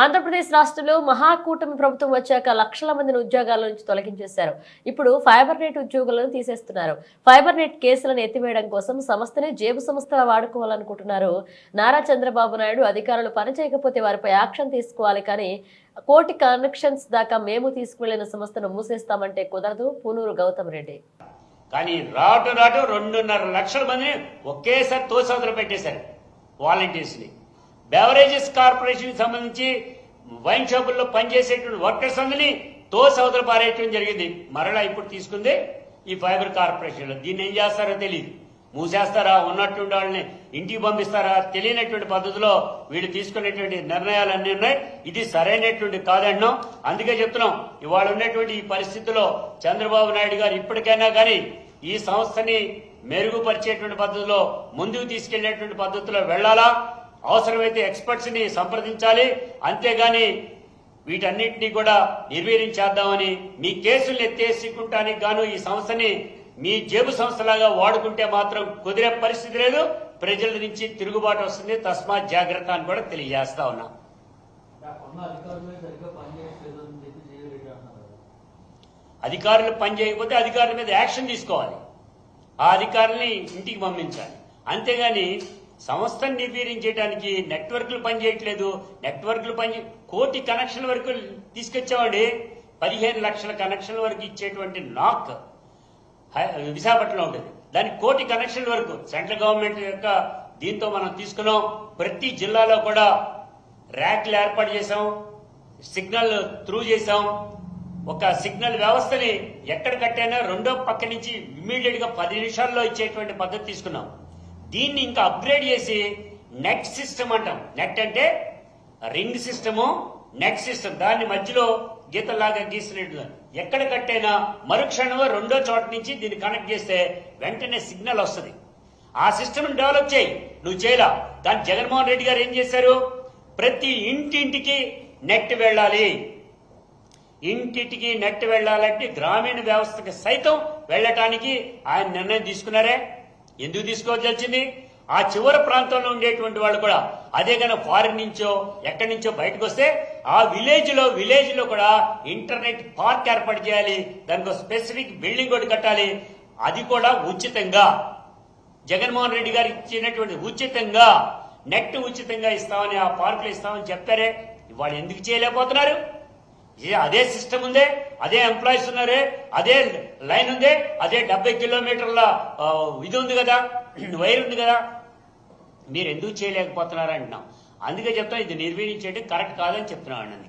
ఆంధ్రప్రదేశ్ రాష్ట్రంలో మహాకూటమి ప్రభుత్వం వచ్చాక లక్షల మందిని ఉద్యోగాల నుంచి తొలగించేశారు. ఇప్పుడు ఫైబర్ నెట్ ఉద్యోగులను తీసేస్తున్నారు. ఫైబర్ నెట్ కేసులను ఎత్తివేయడం కోసం సంస్థని జేబు సంస్థగా వాడుకోవాలనుకుంటున్నారు. నారా చంద్రబాబు నాయుడు అధికారులు పనిచేయకపోతే వారిపై యాక్షన్ తీసుకోవాలి కానీ కోటి కనెక్షన్స్ దాకా మేము తీసుకువెళ్ళిన సంస్థను మూసేస్తామంటే కుదరదు. పూనూరు గౌతమ్ రెడ్డి. కానీ రాటు రాటు రెండున్నర లక్షల మందిని ఒకేసారి తోసవతలు పెట్టేశారు. వాలంటీర్స్ని. బెవరేజెస్ కార్పొరేషన్ సంబంధించి వైన్ షాపుల్లో పనిచేసేటువంటి వర్కర్స్ అందరినీ తోసవతలు పారేయటం జరిగింది. మరలా ఇప్పుడు తీసుకుంది ఈ ఫైబర్ కార్పొరేషన్లో దీన్ని ఏం చేస్తారో తెలియదు మూసేస్తారా? ఉన్నటువంటి వాళ్ళని ఇంటికి పంపిస్తారా? తెలియనటువంటి పద్ధతిలో వీళ్ళు తీసుకునేటువంటి నిర్ణయాలు అన్ని ఉన్నాయి. ఇది సరైనటువంటి కాదన్నాం అందుకే చెప్తున్నాం ఇవాళ ఉన్నటువంటి ఈ పరిస్థితిలో చంద్రబాబు నాయుడు గారు ఇప్పటికైనా కానీ ఈ సంస్థని మెరుగుపరిచేటువంటి పద్ధతిలో ముందుకు తీసుకెళ్ళేటువంటి పద్ధతిలో వెళ్ళాలా అవసరమైతే ఎక్స్పర్ట్స్ని సంప్రదించాలి. అంతేగాని వీటన్నిటినీ కూడా నిర్వీర్యం చేద్దామని మీ కేసులు ఎత్తేసుకుంటానికి గాను ఈ సంస్థని మీ జేబు సంస్థలాగా వాడుకుంటే మాత్రం కుదిరే పరిస్థితి లేదు. ప్రజల నుంచి తిరుగుబాటు వస్తుంది. తస్మాత్ జాగ్రత్త అని కూడా తెలియజేస్తా ఉన్నా. అధికారులు పనిచేయకపోతే అధికారుల మీద యాక్షన్ తీసుకోవాలి. ఆ అధికారుల్ని ఇంటికి పంపించాలి. అంతేగాని సంస్థను నిర్వీర్యం నెట్వర్క్లు పనిచేయట్లేదు. నెట్వర్క్లు పని కోటి కనెక్షన్ల వరకు తీసుకొచ్చామండి పదిహేను లక్షల కనెక్షన్ల వరకు ఇచ్చేటువంటి నాక్ హై- విశాఖపట్నంలో ఉండేది. దాని కోటి కనెక్షన్ల వరకు సెంట్రల్ గవర్నమెంట్ యొక్క దీంతో మనం తీసుకున్నాం. ప్రతి జిల్లాలో కూడా ర్యాక్లు ఏర్పాటు చేసాం సిగ్నల్ త్రూ చేసాం ఒక సిగ్నల్ వ్యవస్థని ఎక్కడ కట్టైనా రెండో పక్క నుంచి ఇమ్మీడియట్గా పది నిమిషాల్లో ఇచ్చేటువంటి పద్ధతి తీసుకున్నాం. దీన్ని ఇంకా అప్గ్రేడ్ చేసి నెట్ సిస్టమ్ అంటాం. నెట్ అంటే రింగ్ సిస్టము నెట్ సిస్టమ్ దాన్ని మధ్యలో గీతలాగా గీసినట్లు ఎక్కడ కట్టైనా మరుక్షణంలో రెండో చోట నుంచి దీన్ని కనెక్ట్ చేస్తే వెంటనే సిగ్నల్ వస్తుంది. ఆ సిస్టమ్ డెవలప్ చేయి. నువ్వు చేయలా. దాన్ని జగన్మోహన్ రెడ్డి గారు ఏం చేశారు? ప్రతి ఇంటింటికి నెట్ వెళ్ళాలి. ఇంటింటికి నెట్ వెళ్ళాలంటే గ్రామీణ వ్యవస్థకి సైతం వెళ్ళటానికి ఆయన నిర్ణయం తీసుకున్నారే. ఎందుకు తీసుకోవాల్సింది ఆ చివరి ప్రాంతంలో ఉండేటువంటి వాళ్ళు కూడా అదే కనుక ఫారిన్ నుంచో ఎక్కడి నుంచో బయటకు వస్తే ఆ విలేజ్లో విలేజ్లో కూడా ఇంటర్నెట్ పార్క్ ఏర్పాటు చేయాలి. దానికి స్పెసిఫిక్ బిల్డింగ్ ఒకటి కట్టాలి. అది కూడా ఉచితంగా. జగన్మోహన్ రెడ్డి గారు ఇచ్చినటువంటి ఉచితంగా నెట్ ఉచితంగా ఇస్తామని ఆ పార్కులు ఇస్తామని చెప్పారే. వాళ్ళు ఎందుకు చేయలేకపోతున్నారు? ఏ అదే సిస్టమ్ ఉందే అదే ఎంప్లాయీస్ ఉన్నారే అదే లైన్ ఉందే అదే డెబ్బై కిలోమీటర్ల ఇది ఉంది కదా వైర్ ఉంది కదా. మీరు ఎందుకు చేయలేకపోతున్నారు అంటున్నాం అందుకే చెప్తాను ఇది నిర్వహించేది కరెక్ట్ కాదని చెప్తున్నాను అందుకే